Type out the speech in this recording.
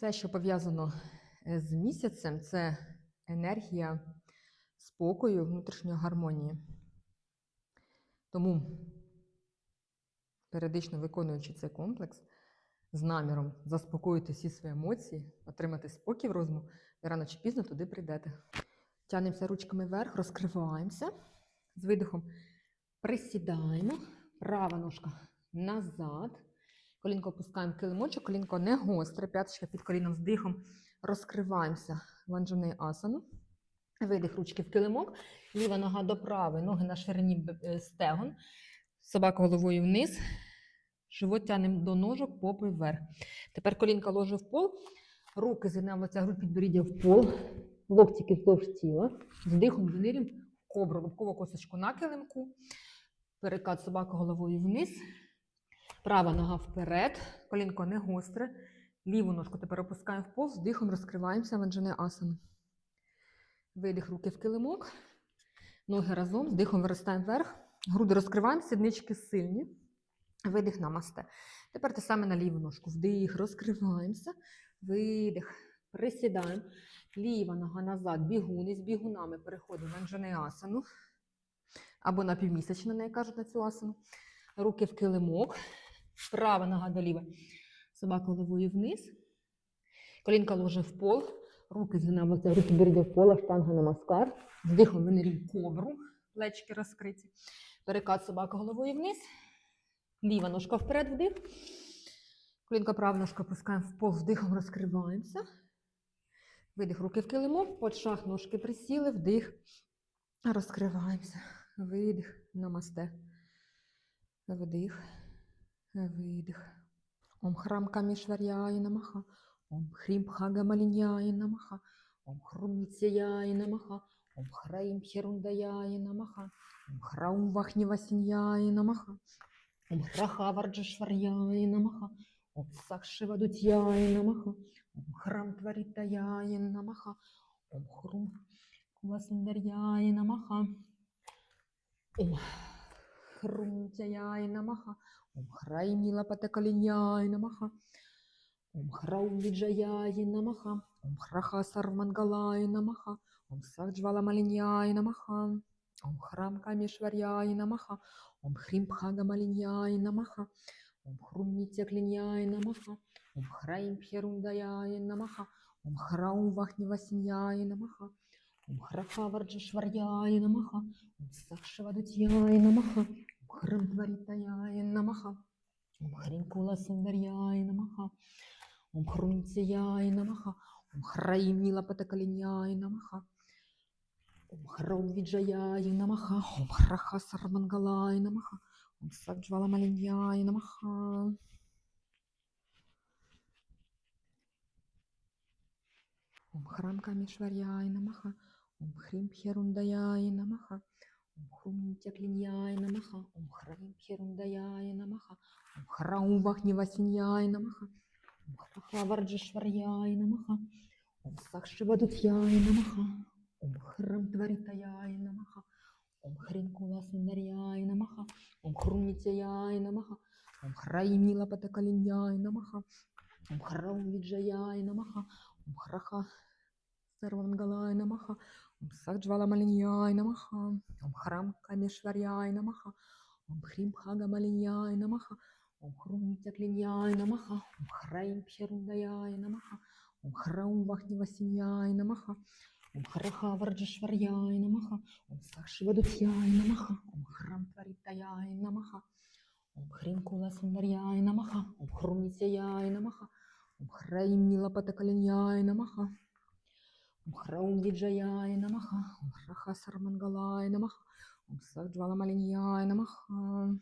Все, що пов'язано е, з місяцем, це енергія спокою, внутрішньої гармонії. Тому, періодично виконуючи цей комплекс з наміром заспокоїти всі свої емоції, отримати спокій в розуму, ви рано чи пізно туди прийдете. Тянемося ручками вверх, розкриваємося. З видихом присідаємо. Права ножка назад. Колінко опускаємо килимочок, колінко не гостре, п'яточка під коліном вдихом. Розкриваємося. В анджане асану. Видих ручки в килимок, ліва нога до правої, ноги на ширині е, стегон, собака головою вниз, живот тянемо до ножок, попи вверх. Тепер колінка ложе в пол, руки лиця, грудь підборіддя в пол, локтики вздовж тіла, з вдихом винирім в кобру, лобкову косточку на килимку, перекат собака головою вниз, права нога вперед, колінко не гостре, ліву ножку тепер опускаємо в пол, з вдихом розкриваємося в асану. Видих руки в килимок, ноги разом, з дихом виростаємо вверх, груди розкриваємо, сіднички сильні. Видих намасте. Тепер те саме на ліву ножку. Вдих, розкриваємося. Видих. Присідаємо. Ліва нога назад, бігуни з бігунами переходимо в анджанеасану. Або на півмісячну, не кажуть на цю асану. Руки в килимок. Права нога до лівої. Собака головою вниз. Колінка ложе в пол. Руки лице, руки береді в пола, штанга на маскар. Вдихом винирім кобру, плечки розкриті. Перекат собака головою вниз. Ліва ножка вперед, вдих. Колінка права ножка опускаємо в пол, вдихом розкриваємося. Видих, руки в килимок, под шах ножки присіли, вдих. Розкриваємося. Видих, намасте. Вдих, видих. Ом храм камішваряє намаха. Ом хрім хага маліняє намаха. Ом хруміцяє намаха. Ом храїм херундаяє намаха. Ом храум вахнівасіняє намаха. Ом храха варджашваряє намаха. Ом сакшивадутяє намаха. Ом храм тварітаяє намаха. Ом хрум куласундаряє намаха. Ом хрумтяє намаха. Ом храїм нілапатекаліняє намаха. Ом храум віджаяє намаха. Ом храха сарвмангалає намаха. Ом саджвала маліняє намаха. Ом храм камішваряє намаха. Ом хрім пхага маліняє намаха. Ом хрум ніцякліняє намаха. Ом храїм пхерундаяє намаха. Ом храум вахнівасіняє намаха. Ом храха варджашваряє намаха. Ом сакшивадутяє намаха. Ом храм тварітаяє намаха. Ом хрім кула сундаряє намаха. Ом хрумцяє намаха. Ом храїм нілапатакаліняє намаха. Ом хром віджаяє намаха. Ом храха сармангалає намаха. Ом саджвала маліняє намаха. Ом храм камішваряє намаха. Ом хрім пхерундаяє намаха. Ом хрум тякліняє намаха. Ом храм пхерундаяє намаха. Ом храум вахнівасіняє намаха. Ом храха варджашваряє намаха. Ом сакшивадутяє намаха. Ом храм тварітаяє намаха. Ом хрін кула сундаряє намаха. Ом хруміцяє намаха. Ом храїм нілапатакаліняє намаха. Ом храум віджаяє намаха. Ом храха сарвангалає намаха. Ом саджвала маліняє намаха. Ом храм камішваряє намаха. Ом хрім хага маліняє намаха. Ом хруміцякліняє намаха. Ом храїм пхерундаяє намаха. Ом храум вахнівасіняє намаха. Ом храха варджашваряє намаха. Ом сакшивадутяє намаха. Ом храм тварітаяє намаха. Ом хрім кула сундаряє намаха. Ом хруміцяє намаха. Ом храїм нілапатакаліняє намаха. Храум Виджаяй намаха. Ом храха Сармангалай намаха. Ом саджвала маліняє намаха.